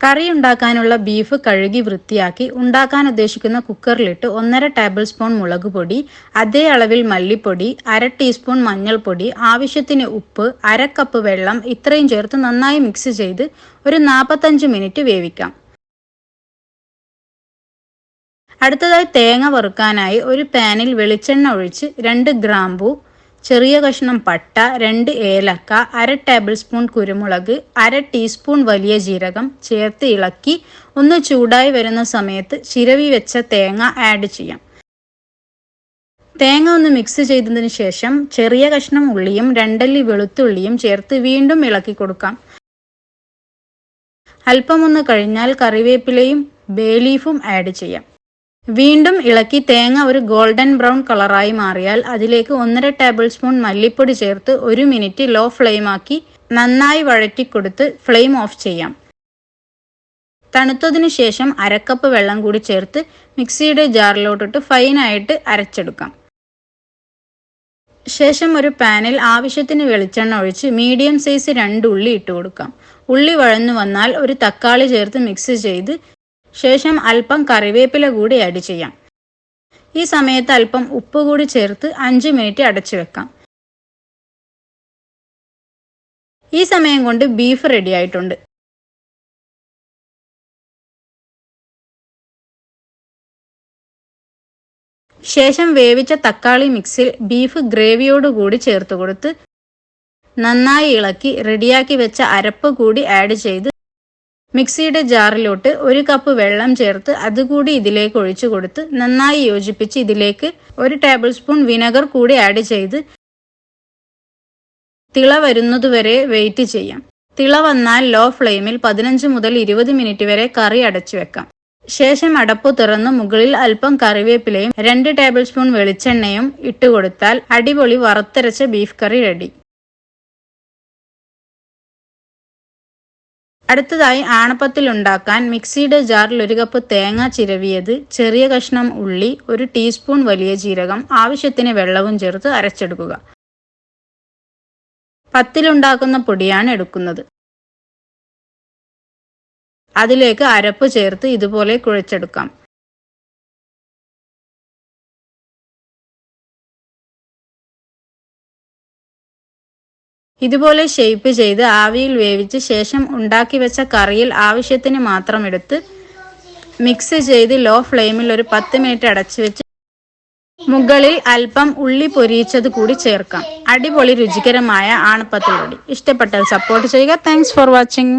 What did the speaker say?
കറി ഉണ്ടാക്കാനുള്ള ബീഫ് കഴുകി വൃത്തിയാക്കി ഉണ്ടാക്കാൻ ഉദ്ദേശിക്കുന്ന കുക്കറിലിട്ട് ഒന്നര ടേബിൾ സ്പൂൺ മുളക് പൊടി അതേ അളവിൽ മല്ലിപ്പൊടി അര ടീസ്പൂൺ മഞ്ഞൾപ്പൊടി ആവശ്യത്തിന് ഉപ്പ് അര കപ്പ് വെള്ളം ഇത്രയും ചേർത്ത് നന്നായി മിക്സ് ചെയ്ത് ഒരു നാൽപ്പത്തഞ്ച് മിനിറ്റ് വേവിക്കാം. അടുത്തതായി തേങ്ങ വറുക്കാനായി ഒരു പാനിൽ വെളിച്ചെണ്ണ ഒഴിച്ച് രണ്ട് ഗ്രാമ്പു ചെറിയ കഷ്ണം പട്ട രണ്ട് ഏലക്ക അര ടേബിൾ സ്പൂൺ കുരുമുളക് അര ടീസ്പൂൺ വലിയ ജീരകം ചേർത്ത് ഇളക്കി ഒന്ന് ചൂടായി വരുന്ന സമയത്ത് ചിരവി വെച്ച തേങ്ങ ആഡ് ചെയ്യാം. തേങ്ങ ഒന്ന് മിക്സ് ചെയ്തതിന് ശേഷം ചെറിയ കഷ്ണം ഉള്ളിയും രണ്ടല്ലി വെളുത്തുള്ളിയും ചേർത്ത് വീണ്ടും ഇളക്കി കൊടുക്കാം. അല്പമൊന്ന് കഴിഞ്ഞാൽ കറിവേപ്പിലയും ബേ ലീഫും ആഡ് ചെയ്യാം. വീണ്ടും ഇളക്കി തേങ്ങ ഒരു ഗോൾഡൻ ബ്രൗൺ കളറായി മാറിയാൽ അതിലേക്ക് ഒന്നര ടേബിൾ സ്പൂൺ മല്ലിപ്പൊടി ചേർത്ത് ഒരു മിനിറ്റ് ലോ ഫ്ലെയിമാക്കി നന്നായി വഴറ്റിക്കൊടുത്ത് ഫ്ലെയിം ഓഫ് ചെയ്യാം. തണുത്തതിനു ശേഷം അരക്കപ്പ് വെള്ളം കൂടി ചേർത്ത് മിക്സിയുടെ ജാറിലോട്ടിട്ട് ഫൈനായിട്ട് അരച്ചെടുക്കാം. ശേഷം ഒരു പാനിൽ ആവശ്യത്തിന് വെളിച്ചെണ്ണ ഒഴിച്ച് മീഡിയം സൈസ് രണ്ട് ഉള്ളി ഇട്ട് കൊടുക്കാം. ഉള്ളി വഴന്നു വന്നാൽ ഒരു തക്കാളി ചേർത്ത് മിക്സ് ചെയ്ത് ശേഷം അല്പം കറിവേപ്പില കൂടി ആഡ് ചെയ്യാം. ഈ സമയത്ത് അല്പം ഉപ്പ് കൂടി ചേർത്ത് അഞ്ച് മിനിറ്റ് അടച്ചു വെക്കാം. ഈ സമയം കൊണ്ട് ബീഫ് റെഡി ആയിട്ടുണ്ട്. ശേഷം വേവിച്ച തക്കാളി മിക്സിൽ ബീഫ് ഗ്രേവിയോട് കൂടി ചേർത്ത് കൊടുത്ത് നന്നായി ഇളക്കി റെഡിയാക്കി വെച്ച അരപ്പ് കൂടി ആഡ് ചെയ്ത് മിക്സിയുടെ ജാറിലോട്ട് ഒരു കപ്പ് വെള്ളം ചേർത്ത് അതുകൂടി ഇതിലേക്ക് ഒഴിച്ചു കൊടുത്ത് നന്നായി യോജിപ്പിച്ച് ഇതിലേക്ക് ഒരു ടേബിൾ സ്പൂൺ വിനെഗർ കൂടി ആഡ് ചെയ്ത് തിള വരുന്നതുവരെ വെയിറ്റ് ചെയ്യാം. തിള വന്നാൽ ലോ ഫ്ലെയിമിൽ പതിനഞ്ച് മുതൽ ഇരുപത് മിനിറ്റ് വരെ കറി അടച്ചു വെക്കാം. ശേഷം അടപ്പ് തുറന്ന് മുകളിൽ അല്പം കറിവേപ്പിലയും രണ്ട് ടേബിൾ സ്പൂൺ വെളിച്ചെണ്ണയും ഇട്ടുകൊടുത്താൽ അടിപൊളി വറുത്തരച്ച ബീഫ് കറി റെഡി. അടുത്തതായി ആണപ്പത്തിൽ ഉണ്ടാക്കാൻ മിക്സിയുടെ ജാറിൽ ഒരു കപ്പ് തേങ്ങ ചിരവിയത് ചെറിയ കഷ്ണം ഉള്ളി ഒരു ടീസ്പൂൺ വലിയ ജീരകം ആവശ്യത്തിന് വെള്ളവും ചേർത്ത് അരച്ചെടുക്കുക. പത്തിലുണ്ടാക്കുന്ന പൊടിയാണ് എടുക്കുന്നത്. അതിലേക്ക് അരപ്പ് ചേർത്ത് ഇതുപോലെ കുഴച്ചെടുക്കാം. ഇതുപോലെ ഷേപ്പ് ചെയ്ത് ആവിയിൽ വേവിച്ച് ശേഷം ഉണ്ടാക്കി വെച്ച കറിയിൽ ആവശ്യത്തിന് മാത്രം എടുത്ത് മിക്സ് ചെയ്ത് ലോ ഫ്ലെയിമിൽ ഒരു പത്ത് മിനിറ്റ് അടച്ചു വെച്ച് മുകളിൽ അല്പം ഉള്ളി പൊരിയിച്ചത് കൂടി ചേർക്കാം. അടിപൊളി രുചികരമായ ഇഷ്ടപ്പെട്ടത് ഇഷ്ടപ്പെട്ടാൽ സപ്പോർട്ട് ചെയ്യുക. Thanks for watching